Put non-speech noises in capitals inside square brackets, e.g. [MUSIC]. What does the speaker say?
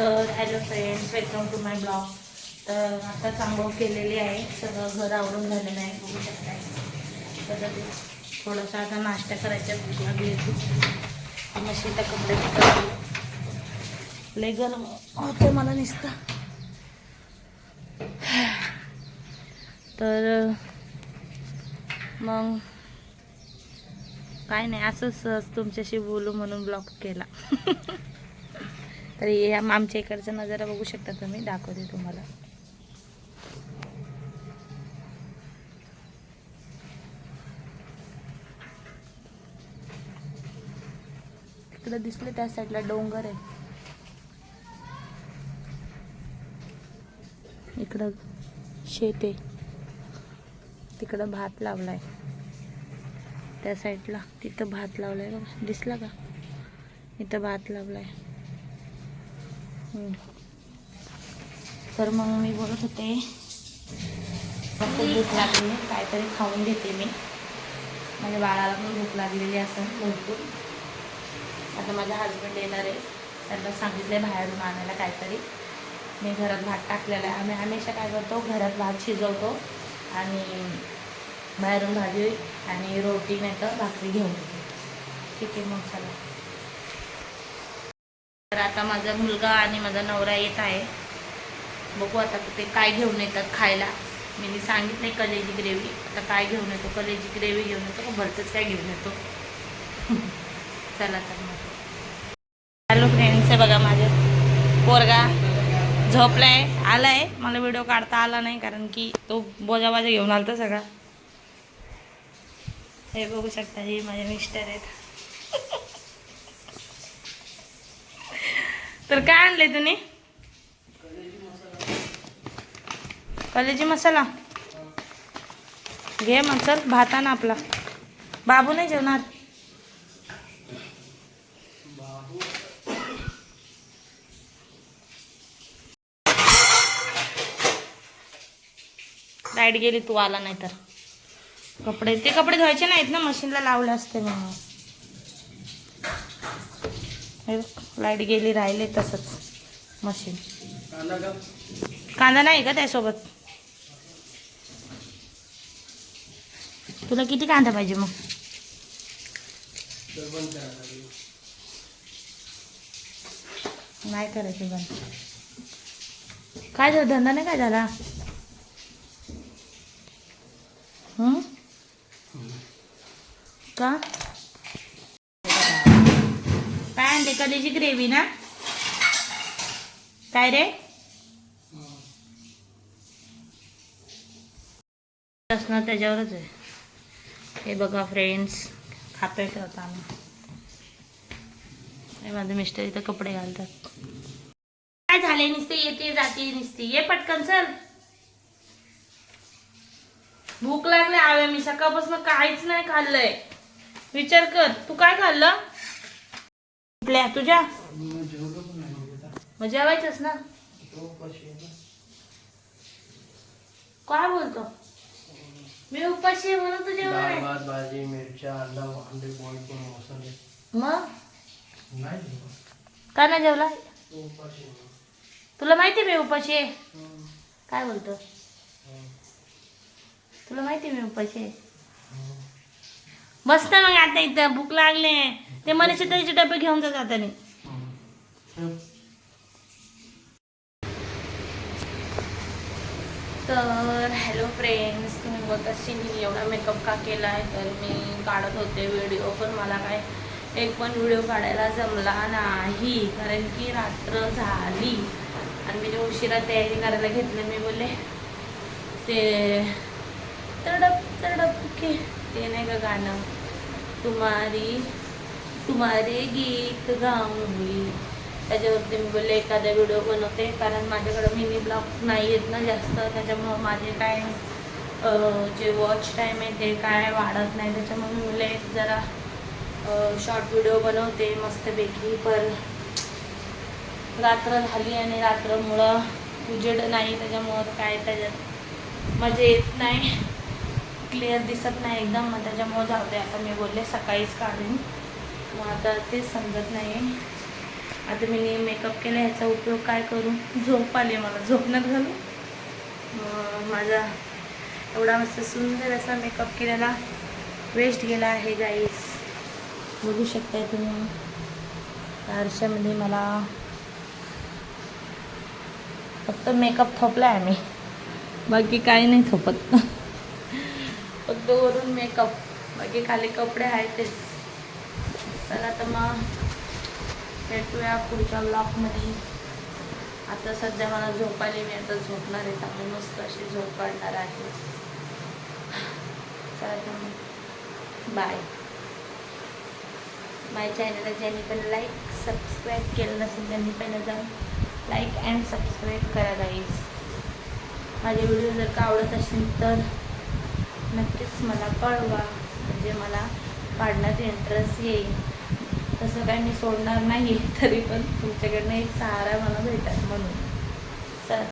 तर hello friends welcome to my blog तर आता चांगलं केलेली आहे सगळं घर आवरून झालेलं आहे बघू शकताय. तर थोडंसं आता नाश्ता करायचा भूक लागली होती. मशी त्या कपडे लय गरम होते मला नुसतं. तर मग काय नाही असंच तुमच्याशी बोलू म्हणून ब्लॉग केला. [LAUGHS] तर हे आमच्या इकडचा नजारा बघू शकता तुम्ही दाखवते तुम्हाला. तिकडे दिसले त्या साईडला डोंगर आहे. इकडं शेत आहे. तिकडं भात लावलाय. त्या साईडला तिथं भात लावलाय बघा. दिसला का? इथं भात लावलाय. आहे तर मग मी बोलत होते खूप भूक लागली काहीतरी खाऊन घेते मी. माझ्या बाळाला पण भूक लागलेली असं. भरपूर. आता माझा हजबंड येणार आहे. त्यांना सांगितले बाहेरून आणायला काहीतरी. मी घरात भात टाकलेला आहे. आम्ही हमेशा काय करतो घरात भात शिजवतो आणि बाहेरून भाजी आणि रोटी नाही तर भाकरी घेऊन येतो. ठीक आहे मग चला. आता माझा मुलगा आणि माझा नवरा येत आहे. बघू आता ते काय घेऊन येतात खायला. मी सांगितलंय कलेजी ग्रेव्ही. आता काय घेऊन येतो? कलेजी ग्रेव्ही घेऊन येतो का भरतच काय घेऊन येतो? [LAUGHS] चला तर मग. हॅलो फ्रेंड्स आहे बघा माझे पोरगा झोपलाय आलाय. मला व्हिडिओ काढता आला नाही कारण की तो बोजाबाजा घेऊन घेऊन आलता सगळा. हे बघू शकता हे माझे मिस्टर आहेत. तर काय आणलंय तुम्ही? कलेजी मसाला. घे मग चल भात आण आपला. बाबू नाही जेवणार? लाइट गेली तू आला नाही तर कपडे ते कपडे धुवायचे नाहीत ना मशीनला लावले असते म्हणून. हे लाइट गेली राहिले तसंच मशीन. कांदा नाही का त्यासोबत? तुला किती कांदा पाहिजे मग? नाही करायचं बंद. काय झालं? धंदा नाही काय झाला? का? काय आणले कलेची ग्रेव्ही ना? काय रे? असणार त्याच्यावरच आहे. हे बघा फ्रेंड्स खातोय होता आम्ही? माझे मिस्टर इथं कपडे घालतात. काय झाले नुसते? येते जाते नुसते. ये पटकन चल. भूक लागली आवे मी सकाळपासून काहीच नाही खाल्लंय. विचार कर तू काय खाल्लं? कुठल्या तुझ्या मग जेवायचंच ना काय बोलतो मी उपाशी आहे म्हणून तू जेवण भात भाजी मिरच्या अंडा अंडे पण मसाले मग नाही जेवण. का नाही जेवला तो उपाशी आहे. तुला माहिती मी उपाशी आहे हम्म. काय बोलतो हम्म. तुला माहिती मी उपाशी आहे हम्म. बस ना मग आता इथं भूक लागले ते मनीषा त्याचे डबे घेऊन जात आता तर हॅलो फ्रेंड्स तुम्ही बोलत मी एवढा मेकअप का केला आहे तर मी काढत होते व्हिडिओ पण मला काय एक पण व्हिडिओ काढायला जमला नाही कारण की रात्र झाली. आणि मी जे उशिरा तयारी करायला घेतलं मी बोलले ते तडप तडप के ते नाही का गाणं? तुम्हारी तुम्हारे गीत गाऊंगी. त्याच्यावरती मी बोलले एखादा व्हिडिओ बनवते. कारण माझ्याकडं मिनी ब्लॉग नाही आहेत ना जास्त. त्याच्यामुळं माझे काय जे वॉच टाईम आहे ते काय वाढत नाही. त्याच्यामुळे मी बोलले जरा शॉर्ट व्हिडिओ बनवते मस्तपैकी. पर रात्र झाली आणि रात्रमुळं उजेड नाही. त्याच्यामुळं काय त्याच्यात मजा येत नाही. क्लिअर दिसत नाही एकदम. मग त्याच्यामुळं जाऊ दे. आता मी बोलले सकाळीच काढून. मग आता तेच समजत नाही आता मी मेकअप केला ह्याचा उपयोग काय करू? झोप आली मला. झोपण्यात घालू मग माझा एवढा मस्त सुंदर असा मेकअप केलेला वेस्ट गेला आहे गाईस बघू शकताय तुम्ही. आरशामध्ये मला फक्त मेकअप थोपला आहे मी बाकी काही नाही थोपत. [LAUGHS] फक्त वरून मेकअप. बाकी खाली कपडे आहेत तेच. चला तर मग भेटूया पुढच्या ब्लॉकमध्ये आता सध्या मला झोपायला मी आता झोपणार आहे. चांगली मस्त अशी झोप काढणार आहे. चला तर मग. बाय माझ्या चॅनलला ज्यांनी पण लाईक सबस्क्राईब केलं नसेल त्यांनी पहिलं जाऊन लाईक अँड सबस्क्राईब करा गाईज माझे व्हिडिओ जर का आवडत असेल तर नक्कीच मला कळवा. म्हणजे मला पाडण्यात इंटरेस्ट येईल. तसं काही मी सोडणार नाही तरी पण तुमच्याकडनं एक सहारा मला भेटेल म्हणून.